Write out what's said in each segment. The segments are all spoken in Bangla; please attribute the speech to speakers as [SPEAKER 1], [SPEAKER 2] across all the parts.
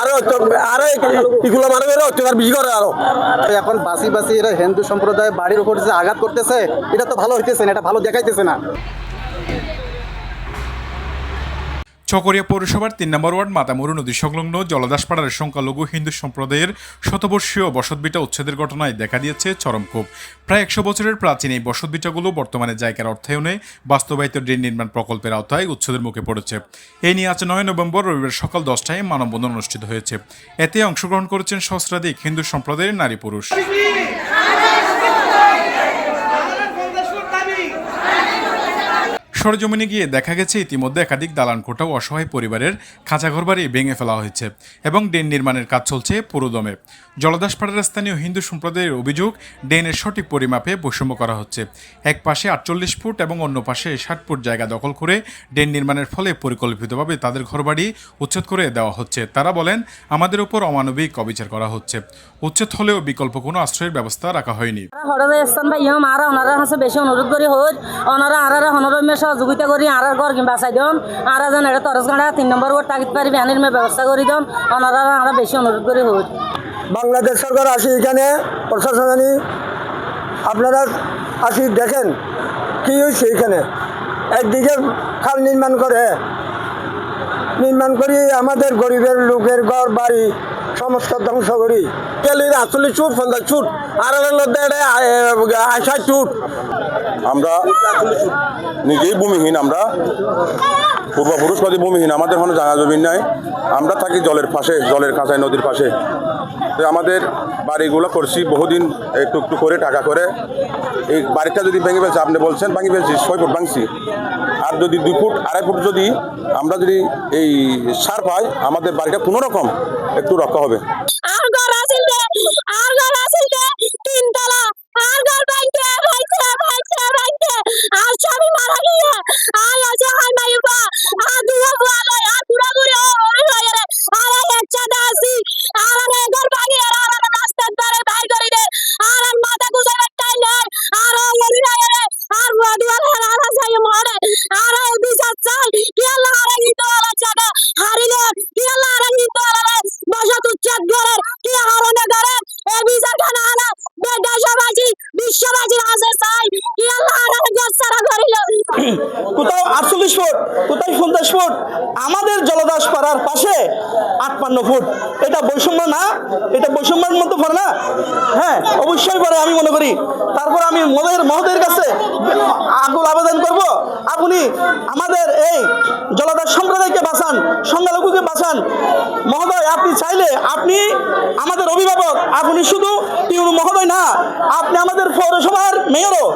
[SPEAKER 1] আরও আরও এগুলো মানুষের অত্যাচার বেশি আরও।
[SPEAKER 2] এখন বাসি বাসি এরা হিন্দু সম্প্রদায় বাড়ির উপর যে আঘাত করতেছে, এটা তো ভালো হইতেছে না, এটা ভালো দেখাইতেছে না।
[SPEAKER 3] চকরিয়া পৌরসভার তিন নম্বর ওয়ার্ড মাতামুরু নদী সংলগ্ন জলদাসপাড়ার সংখ্যালঘু হিন্দু সম্প্রদায়ের শতবর্ষীয় বসতবিটা উচ্ছেদের ঘটনায় দেখা দিয়েছে চরম ক্ষোভ। প্রায় একশো বছরের প্রাচীন এই বসতবিটাগুলো বর্তমানে জায়গার অর্থায়নে বাস্তবায়িত ড্রেন নির্মাণ প্রকল্পের আওতায় উচ্ছেদের মুখে পড়েছে। এই নিয়ে আজ নয় নভেম্বর রবিবার সকাল দশটায় মানববন্ধন অনুষ্ঠিত হয়েছে। এতে অংশগ্রহণ করেছেন সহস্রাধিক হিন্দু সম্প্রদায়ের নারী পুরুষ। সরজমিনে গিয়ে দেখা গেছে, ইতিমধ্যে একাধিক দালান কোটা ও অসহায় পরিবারের খাঁচা ঘরবাড়ি ভেঙে ফেলা হয়েছে এবং ডেন নির্মাণের কাজ চলছে পুরোদমে। জলদাসপাড়ার স্থানীয় হিন্দু সম্প্রদায়ের অভিযোগ ডেনের সঠিক পরিমাপে বৈষম্য করা হচ্ছে। এক পাশে আটচল্লিশ ফুট এবং অন্য পাশে ষাট ফুট জায়গা দখল করে ডেন নির্মাণের ফলে পরিকল্পিতভাবে তাদের ঘরবাড়ি উচ্ছেদ করে দেওয়া হচ্ছে। তারা বলেন, আমাদের উপর অমানবিক অবিচার করা হচ্ছে। উচ্ছেদ হলেও বিকল্প কোনো আশ্রয়ের ব্যবস্থা রাখা হয়নি।
[SPEAKER 4] ওনারা অনুরোধ করি হোক ওনারা সহযোগিতা করি, আর ঘর কিংবা চাই দিন আর যেন এটা তরস গাঁড়া তিন নম্বর ওর তাগিদ পারি মে ব্যবস্থা করি দিন ওনারা আর বেশি অনুরোধ করি হোক
[SPEAKER 1] বাংলাদেশ সরকার আসি এখানে প্রশাসনী আপনারা আসি দেখেন কি হয়েছে এখানে একদিকে খাল নির্মাণ করে নির্মাণ করি আমাদের গরিবের লোকের ঘর, বাড়ি সমস্ত ধ্বংস করি। কেলির আটচল্লিশ ফুট পঞ্চাশ ফুট আর ষাট চুট।
[SPEAKER 5] আমরা নিজেই ভূমিহীন, আমরা পূর্বপুরুষবাদী ভূমিহীন, আমাদের কোনো জানা জমিন নাই। আমরা থাকি জলের পাশে, জলের কাঁচায় নদীর পাশে। তো আমাদের বাড়িগুলো করছি, বহুদিন একটু একটু করে টাকা করে। এই বাড়িটা যদি ভেঙে ফেলছে, আপনি বলছেন ভাঙি ফেলছি, ছয় ফুট ভাঙছি। আর যদি দুই ফুট, আড়াই ফুট যদি আমরা যদি এই সার পাই, আমাদের বাড়িটা কোনোরকম একটু রক্ষা হবে।
[SPEAKER 6] কোথাও আটচল্লিশ ফুট কোথায় পঞ্চাশ ফুট, আমাদের জলদাস পাড়ার পাশে আটপান্ন ফুট। এটা বৈষম্য না, এটা বৈষম্যের মতো পড়ে না? হ্যাঁ অবশ্যই পড়ে, আমি মনে করি। তারপর আমি মদের মহোদয়ের কাছে আকুল আবেদন করব। আপনি আমাদের এই জলদাস সম্প্রদায়কে বাঁচান, সংখ্যালঘুকে বাঁচান। মহোদয়, আপনি চাইলে আপনি আমাদের অভিভাবক, আপনি শুধু টিউন মহোদয় না, আপনি আমাদের পৌরসভার মেয়রও।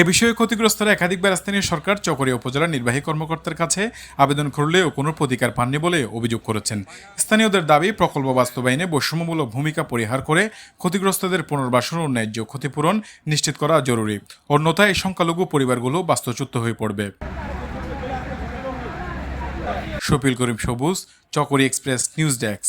[SPEAKER 3] এ বিষয়ে ক্ষতিগ্রস্তরা একাধিকবার স্থানীয় সরকার চকরিয়া উপজেলার নির্বাহী কর্মকর্তার কাছে আবেদন করলেও কোনো প্রতিকার পাননি বলে অভিযোগ করেছেন। স্থানীয়দের দাবি, প্রকল্প বাস্তবায়নে বৈষম্যমূলক ভূমিকা পরিহার করে ক্ষতিগ্রস্তদের পুনর্বাসন ও ন্যায্য ক্ষতিপূরণ নিশ্চিত করা জরুরি। অন্যথায় সংখ্যালঘু পরিবারগুলো বাস্তুচ্যুত হয়ে পড়বে। শফিল করিম সবুজ চকরি এক্সপ্রেস, নিউজ ডেস্ক।